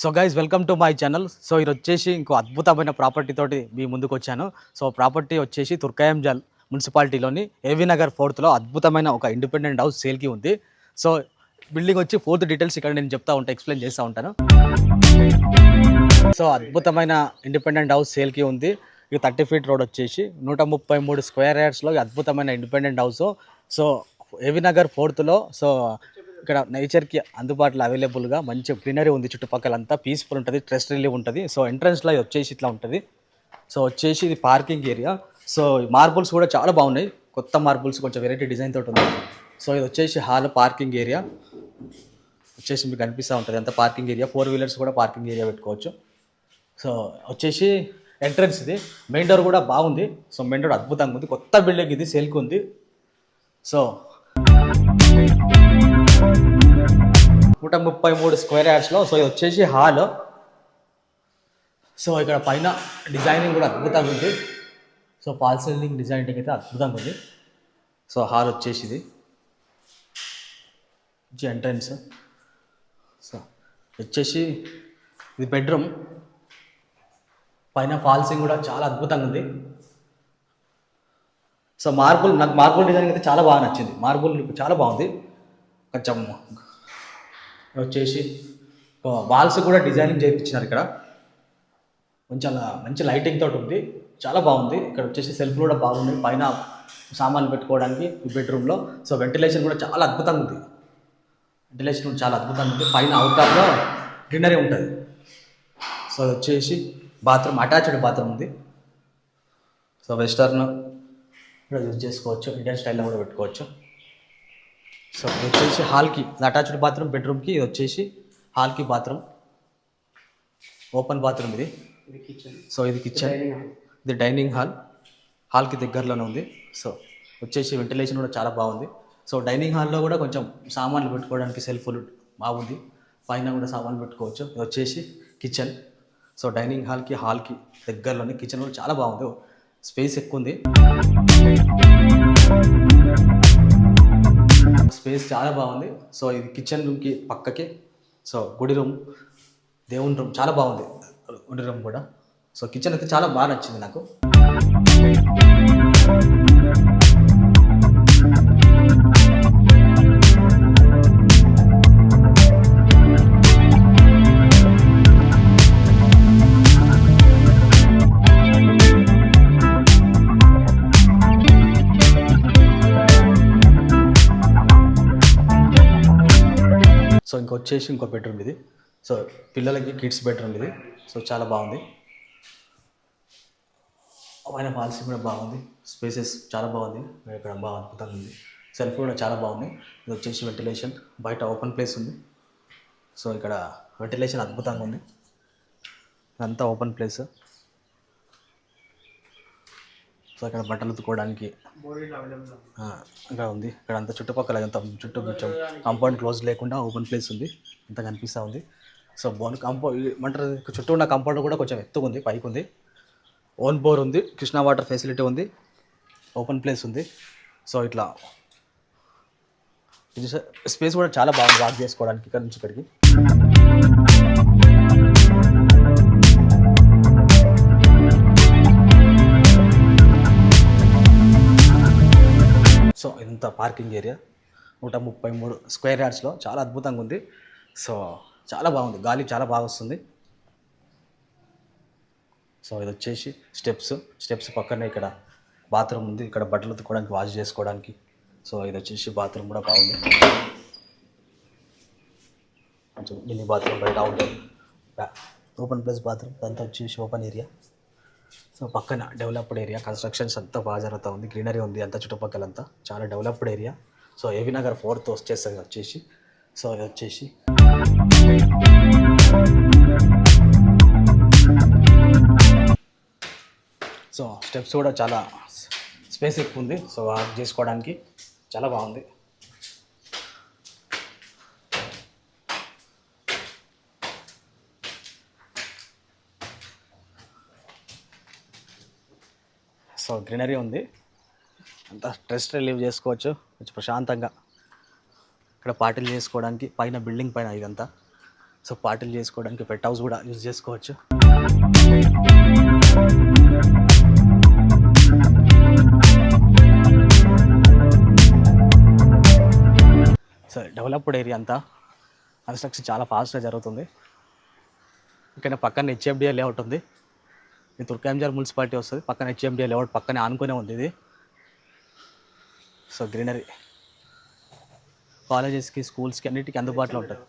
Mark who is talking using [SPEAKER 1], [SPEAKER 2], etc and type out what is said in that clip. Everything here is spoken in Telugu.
[SPEAKER 1] So guys welcome to my channel so ఇది వచ్చేసి ఇంకో అద్భుతమైన ప్రాపర్టీ తోటి మీ ముందుకు వచ్చాను. సో ప్రాపర్టీ వచ్చేసి తుర్కాయంజల్ మున్సిపాలిటీలోని ఏవీ నగర్ ఫోర్త్లో అద్భుతమైన ఒక ఇండిపెండెంట్ హౌస్ సేల్కి ఉంది. సో బిల్డింగ్ వచ్చి ఫోర్త్ డీటెయిల్స్ ఇక్కడ నేను చెప్తా ఉంటాను ఎక్స్ప్లెయిన్ చేస్తూ ఉంటాను. సో అద్భుతమైన ఇండిపెండెంట్ హౌస్ సేల్కి ఉంది. ఇది థర్టీ ఫీట్ రోడ్ వచ్చేసి నూట ముప్పై మూడు స్క్వేర్ యార్డ్స్లో అద్భుతమైన ఇండిపెండెంట్ హౌస్ సో ఏవి నగర్ ఫోర్త్లో సో ఇక్కడ నేచర్కి అందుబాటులో అవైలబుల్గా మంచి గ్రీనరీ ఉంది చుట్టుపక్కల అంతా పీస్ఫుల్ ఉంటుంది స్ట్రెస్ రిలీవ్ ఉంటుంది. సో ఎంట్రన్స్లో ఇది వచ్చేసి ఇట్లా ఉంటుంది. సో వచ్చేసి ఇది పార్కింగ్ ఏరియా. సో మార్బుల్స్ కూడా చాలా బాగున్నాయి. కొత్త మార్బుల్స్ కొంచెం వెరైటీ డిజైన్ తోటి ఉంది. సో ఇది వచ్చేసి హాల్ పార్కింగ్ ఏరియా. వచ్చేసి మీకు కనిపిస్తూ ఉంటుంది. అంత పార్కింగ్ ఏరియా. ఫోర్ వీలర్స్ కూడా పార్కింగ్ ఏరియా పెట్టుకోవచ్చు. సో వచ్చేసి ఎంట్రన్స్ ఇది. మెయిన్ డోర్ కూడా బాగుంది. సో మెయిన్ డోర్ అద్భుతంగా ఉంది. కొత్త బిల్డింగ్ ఇది సెల్క్ ఉంది. సో నూట ముప్పై మూడు స్క్వేర్ యార్డ్స్లో. సో ఇది వచ్చేసి హాల్. సో ఇక్కడ పైన డిజైనింగ్ కూడా అద్భుతంగా ఉంది. సో ఫాల్ సీలింగ్ డిజైనింగ్ అయితే అద్భుతంగా ఉంది. సో హాల్ వచ్చేసి ఇది. ఇది ఎంట్రన్స్. సో వచ్చేసి ఇది బెడ్రూమ్. పైన ఫాల్సింగ్ కూడా చాలా అద్భుతంగా ఉంది. సో మార్బుల్ నాకు మార్బుల్ డిజైన్ అయితే చాలా బాగా నచ్చింది. మార్బుల్ చాలా బాగుంది. కొంచెం వచ్చేసి వాల్స్ కూడా డిజైనింగ్ చేయించినారు ఇక్కడ. కొంచెం మంచి లైటింగ్ తోటి ఉంది. చాలా బాగుంది. ఇక్కడ వచ్చేసి సెల్ఫ్ కూడా బాగుంది. పైన సామాన్లు పెట్టుకోవడానికి ఈ బెడ్రూమ్లో సో వెంటిలేషన్ కూడా చాలా అద్భుతంగా ఉంది. వెంటిలేషన్ కూడా చాలా అద్భుతంగా ఉంది. పైన అవుటార్లో గ్రీనరీ ఉంటుంది. సో వచ్చేసి బాత్రూమ్ అటాచ్డ్ బాత్రూమ్ ఉంది. సో వెస్టర్న్ కూడా యూజ్ చేసుకోవచ్చు. ఇండియన్ స్టైల్లో కూడా పెట్టుకోవచ్చు. సో ఇది వచ్చేసి హాల్కి అటాచ్డ్ బాత్రూమ్ బెడ్రూమ్కి ఇది వచ్చేసి హాల్కి బాత్రూమ్. ఓపెన్ బాత్రూమ్ ఇది. సో ఇది కిచెన్ ఇది డైనింగ్ హాల్. హాల్కి దగ్గరలోనే ఉంది. సో వచ్చేసి వెంటిలేషన్ కూడా చాలా బాగుంది. సో డైనింగ్ హాల్లో కూడా కొంచెం సామాన్లు పెట్టుకోవడానికి సెల్ఫ్లు బాగుంది. పైన కూడా సామాన్లు పెట్టుకోవచ్చు. ఇది వచ్చేసి కిచెన్ సో డైనింగ్ హాల్కి హాల్కి దగ్గరలోనే కిచెన్ కూడా చాలా బాగుంది. స్పేస్ ఎక్కువ ఉంది. స్పేస్ చాలా బాగుంది. సో ఇది కిచెన్ రూమ్కి పక్కకి. సో గుడి రూమ్ దేవుని రూమ్ చాలా బాగుంది. గుడి రూమ్ కూడా. సో కిచెన్ అయితే చాలా బాగా నచ్చింది నాకు. సో ఇంకొచ్చేసి ఇంకో బెడ్రూమ్ ఇది. సో పిల్లలకి కిడ్స్ బెడ్రూమ్ ఇది. సో చాలా బాగుంది. పైన పాలసీ కూడా బాగుంది. స్పేసెస్ చాలా బాగుంది. ఇక్కడ బాగా అద్భుతంగా ఉంది. సెల్ఫ్ కూడా చాలా బాగుంది. ఇది వచ్చేసి వెంటిలేషన్ బయట ఓపెన్ ప్లేస్ ఉంది. సో ఇక్కడ వెంటిలేషన్ అద్భుతంగా ఉంది. ఇదంతా ఓపెన్ ప్లేస్ సో అక్కడ బట్టలు ఉతుకోవడానికి ఇక్కడ ఉంది. ఇక్కడ అంత చుట్టుపక్కల అంత చుట్టూ కొంచెం కాంపౌండ్ క్లోజ్ లేకుండా ఓపెన్ ప్లేస్ ఉంది. అంత కనిపిస్తూ ఉంది. సో బోన్ కాంపౌండ్ అంటారు చుట్టూ ఉన్న కాంపౌండ్ కూడా కొంచెం ఎత్తుగా ఉంది పైకి ఉంది. ఓన్ బోర్ ఉంది కృష్ణా వాటర్ ఫెసిలిటీ ఉంది ఓపెన్ ప్లేస్ ఉంది. సో ఇట్లా. స్పేస్ కూడా చాలా బాగుంది వాక్ చేసుకోవడానికి ఇక్కడ నుంచి ఇక్కడికి. మొత్తం ఇంత పార్కింగ్ ఏరియా. నూట ముప్పై మూడు స్క్వేర్ యార్డ్స్లో చాలా అద్భుతంగా ఉంది. సో చాలా బాగుంది. గాలి చాలా బాగా వస్తుంది. సో ఇది వచ్చేసి స్టెప్స్. స్టెప్స్ పక్కనే ఇక్కడ బాత్రూమ్ ఉంది. ఇక్కడ బట్టలు ఉతుక్కోవడానికి వాష్ చేసుకోవడానికి. సో ఇది వచ్చేసి బాత్రూమ్ కూడా బాగుంది. కొంచెం మినీ బాత్రూమ్ బయట ఉంటుంది ఓపెన్ ప్లేస్ బాత్రూమ్. అంతా వచ్చేసి ఓపెన్ ఏరియా. సో పక్కన డెవలప్డ్ ఏరియా కన్స్ట్రక్షన్స్ అంతా బాగా జరుగుతూ ఉంది గ్రీనరీ ఉంది అంతా చుట్టుపక్కల అంతా చాలా డెవలప్డ్ ఏరియా. సో ఏవి నగర్ ఫోర్త్ వచ్చేస్తుంది వచ్చేసి. సో ఇది వచ్చేసి. సో స్టెప్స్ కూడా చాలా స్పేస్ ఎక్కువ ఉంది. సో వాక్ చేసుకోవడానికి చాలా బాగుంది. సో గ్రీనరీ ఉంది. అంతా స్ట్రెస్ రిలీవ్ చేసుకోవచ్చు. కొంచెం ప్రశాంతంగా. ఇక్కడ పార్టీలు చేసుకోవడానికి పైన బిల్డింగ్ పైన ఇదంతా. సో పార్టీలు చేసుకోవడానికి పెట్ హౌస్ కూడా యూజ్ చేసుకోవచ్చు. సో డెవలప్డ్ ఏరియా అంతా. కన్స్ట్రక్షన్ చాలా ఫాస్ట్గా జరుగుతుంది. ఇక్కడ పక్కన హెచ్ఎఫ్డిఏ లేఅవుట్ ఉంది. ఇది తుర్కాంజార్ మున్సిపాలిటీ వస్తుంది. పక్కన హెచ్ఎండిఏ లేఅవుట్ పక్కనే ఆనుకునే ఉంది ఇది. So greenery. కాలేజెస్కి స్కూల్స్కి అన్నిటికీ అందుబాటులో ఉంటుంది.